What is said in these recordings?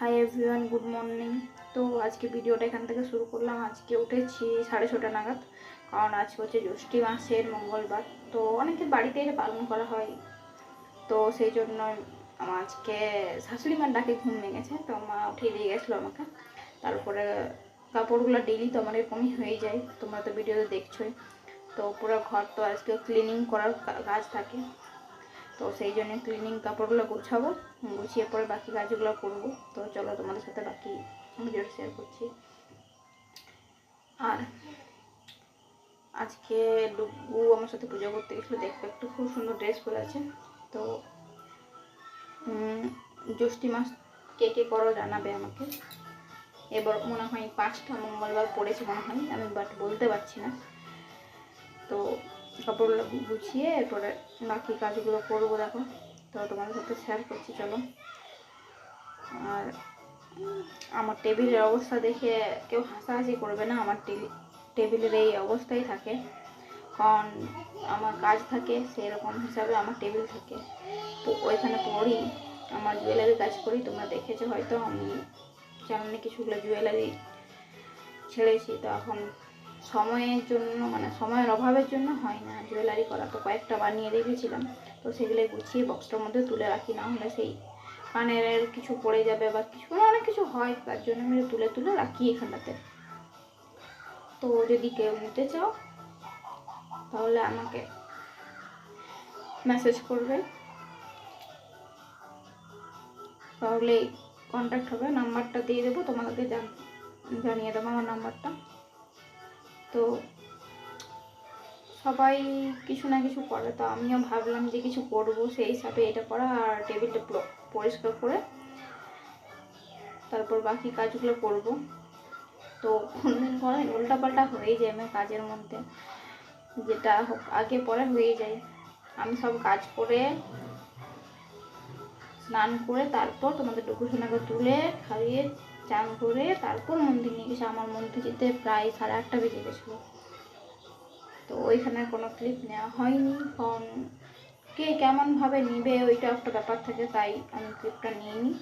Hi everyone good morning তো আজকে ভিডিওটা এখান থেকে শুরু করলাম। আজকে উঠেছি সাড়ে ছটা নাগাদ, কারণ আজকে হচ্ছে জ্যৈষ্ঠী মাসের মঙ্গলবার। তো অনেকের বাড়িতে এটা পালন করা হয়। তো সেই জন্য আমার আজকে শাশুড়ি মার ডাকে ঘুম ভেঙেছে। তো মা উঠিয়ে দিয়ে গেছিল আমাকে। তারপরে কাপড়গুলো ডেলি তো আমার এরকমই হয়ে যায়। তোমরা তো ভিডিওতে দেখছোই। তো পুরো ঘর তো আজকে ক্লিনিং করার কাজ থাকে। তো সেই জন্য ক্লিনিং কাপড়গুলো গুছাবো, গুছিয়ে পরে বাকি কাজগুলো করব। তো চলো তোমাদের সাথে বাকি ভিডিওটা শেয়ার করছি। আর আজকে ডুগু আমার সাথে পুজো করতে গেছিল দেখবে একটু খুব সুন্দর ড্রেস পরে আছে। তো জ্যৈষ্ঠী মাস কে কে করো জানাবে আমাকে। এবার মনে হয় পাঁচটা মঙ্গলবার পড়েছে মনে হয়, আমি বাট বলতে পারছি না। তো কাপড়গুলো গুছিয়ে এরপরে বাকি কাজগুলো করব দেখো। তো তোমাদের সাথে শেয়ার করছি, চলো। আর আমার টেবিলের অবস্থা দেখে কেউ হাসাহাসি করবে না, আমার টেবিল টেবিলের এই অবস্থাই থাকে। কারণ আমার কাজ থাকে, সেরকম হিসাবে আমার টেবিল থাকে। তো ওইখানে পড়ি, আমার জুয়েলারি কাজ করি, তোমরা দেখেছ হয়তো আমি চ্যানেলে কিছুগুলো জুয়েলারি ছেড়েছি। তো এখন সময়ের জন্য মানে সময়ের অভাবের জন্য হয় না। জুয়েলারি করা তো কয়েকটা বানিয়ে রেখেছিলাম। তো সেগুলো গুছিয়ে বক্সটার মধ্যে তুলে রাখি, না হলে সেই কানের কিছু পড়ে যাবে বা কিছু মানে অনেক কিছু হয়, তার জন্য আমি তুলে তুলে রাখি এখানটাতে। তো যদি কেউ নিতে চাও, তাহলে আমাকে মেসেজ করবে। তাহলে কন্ট্যাক্ট হবে নাম্বারটা দিয়ে দেবো তোমাদেরকে জান, জানিয়ে দেবো আমার নাম্বারটা তো সবাই কিছু না কিছু করে। তো আমিও ভাবলাম যে কিছু করব, সেই হিসাবে এটা করা আর টেবিলটা পুরো পরিষ্কার করে তারপর বাকি কাজগুলো করব। তো কোনদিন কোনো উল্টাপাল্টা হয়ে যায় আমার কাজের মধ্যে। যেটা আগে পরে হয়ে যায়। আমি সব কাজ করে স্নান করে তারপর তোমাদের ডুকুসোনাকে তুলে খাইয়ে চান করে তারপর মন্দির নিয়ে গেছে। আমার মন্দির যেতে প্রায় সাড়ে আটটা বেজে গেছিল। তো ওইখানে কোনো ক্লিপ নেওয়া হয়নি। কারণ কে কেমনভাবে নিবে ওইটা একটা ব্যাপার থাকে, তাই আমি ক্লিপটা নিইনি,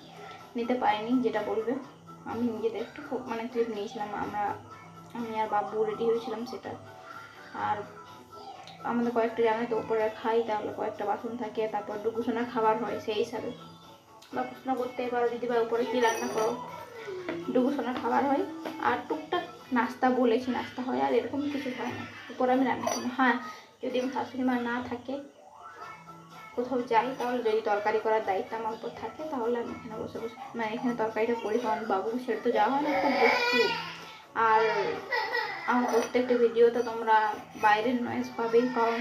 নিতে পারিনি, যেটা বলবে। আমি নিজেদের একটু খুব- মানে ক্লিপ নিয়েছিলাম, আমরা, আমি আর বাবু রেডি হয়েছিলাম সেটা। আর আমাদের কয়েকটা জানে তো উপরে খাই তাহলে কয়েকটা বাসন থাকে, তারপর ডুকুসোনা খাবার হয় সেই হিসাবে। বাবুসোনা করতে পারো দিদিভাই উপরে কী রান্না করো? ডুবুসোনা খাবার হয়। আর টুকটাক নাস্তা বলেছি, নাস্তা হয়, আর এরকম কিছু হয় না। উপরে আমি রান্না করি হ্যাঁ যদি আমার শাশুড়ি মা না থাকে, কোথাও যাই, তাহলে যদি তরকারি করার দায়িত্ব আমার উপর থাকে, তাহলে আমি এখানে বসে বসে মানে এখানে তরকারিটা করি, কারণ বাবু সেটা তো যাওয়া হয় না, খুব বস্তু আর আমার প্রত্যেকটা ভিডিওতে তোমরা বাইরের নয়েজ পাবেই কারণ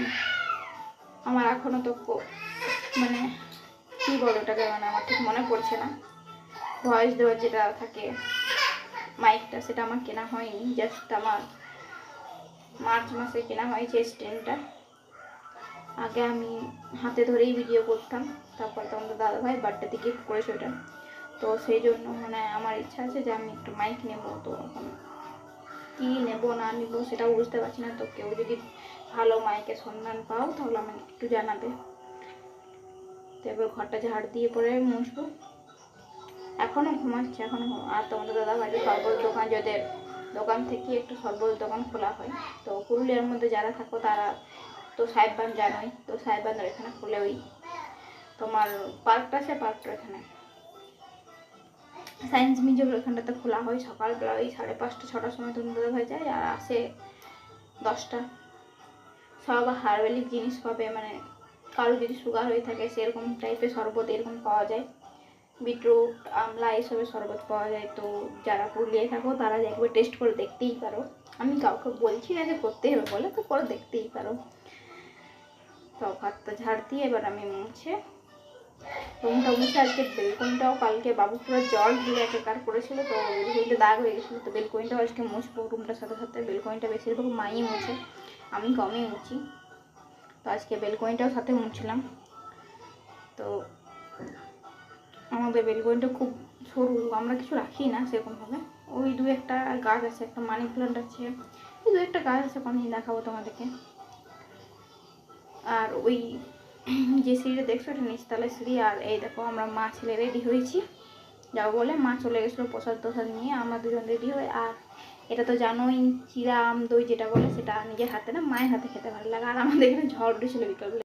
আমার এখনও তো মানে কী বলো ওটাকে মানে আমার ঠিক মনে পড়ছে না। ভয়েস দেওয়ার যেটা থাকে, মাইকটা সেটা আমার কেনা হয়নি জাস্ট আমার মার্চ মাসে কেনা হয়েছে স্ট্যান্ডটা। আগে আমি হাতে ধরেই ভিডিও করতাম, তারপর তো আমাদের দাদাভাই বার্থডেতে গিফট করেছে ওটা। তো সেই জন্য মানে আমার ইচ্ছা আছে যে আমি একটু মাইক নেব, তো এখন কী নেব না নেব সেটা বুঝতে পারছি না। তো কেউ যদি ভালো মাইকের সন্ধান পাও, তাহলে আমাকে একটু জানাবে। তো এবার ঘরটা ঝাড় দিয়ে পরে মুছবো। এখনও ঘুমাচ্ছে এখনও আর তোমাদের দাদা ভাইয়ের সরবত দোকান যাদের দোকান থেকে একটু সরবত দোকান খোলা হয়, তো পুরুলিয়ার মধ্যে যারা থাকো তারা তো সাহেববান জানোই, তো সাহেববান্ধব এখানে খুলে ওই তোমার পার্কটা আছে, পার্কটা এখানে সায়েন্স মিউজিয়াম ওখানটাতে খোলা হয় সকালবেলা, ওই সাড়ে পাঁচটা, ছটার সময় তোমাদের ভাই যায় আর আসে দশটা। সব হার্বালিক জিনিস পাবে মানে কারও যদি সুগার হয়ে থাকে সেরকম টাইপের শরবত এরকম পাওয়া যায়। বিটরুট আমলা এসবের শরবত পাওয়া যায়। তো যারা পুরুলিয়ায় থাকো, তারা একবার টেস্ট করে দেখতেই পারো। আমি কাউকে বলছি না যে করতেই হবে, বলে তো করে দেখতেই পারো। তো ভাতটা ঝাড় দিয়ে এবার আমি মুছে। রুমটা মুছে, আজকে বেলকনিটাও, কালকে বাবু পুরো জল দিয়ে একাকার করেছিল, তো বেলকনিটা দাগ হয়ে গেছিল, তো বেলকনিটাও আজকে মুছবো। রুমটার সাথে সাথে বেলকনিটা বেশিরভাগ মাই মুছে, আমি কমই মুছি। তো আজকে বেলকনিটাও সাথে মুছলাম। তো আমাদের বেলকনিটা খুব সরু, আমরা কিছু রাখি না সেরকমভাবে। ওই দু একটা গাছ আছে, একটা মানি প্লান্ট আছে ওই দু একটা গাছ আছে কোনদিন দেখাবো তোমাদেরকে। আর ওই যে সিঁড়িটা দেখছ, এটা নিচতলায় সিঁড়ি, আর এই দেখো, আমরা মা ছেলে রেডি হয়েছি। যাব বলে মা চলে গেছিল প্রসাদ টসাদ নিয়ে, আমরা দুজন রেডি হয়ে, আর এটা তো জানোই চিরা আম, দই যেটা বলে, সেটা নিজের হাতে না, মায়ের হাতে খেতে ভালো লাগে, আর আমাদের এখানে ঝড় উঠেছিল বিকালবেলা।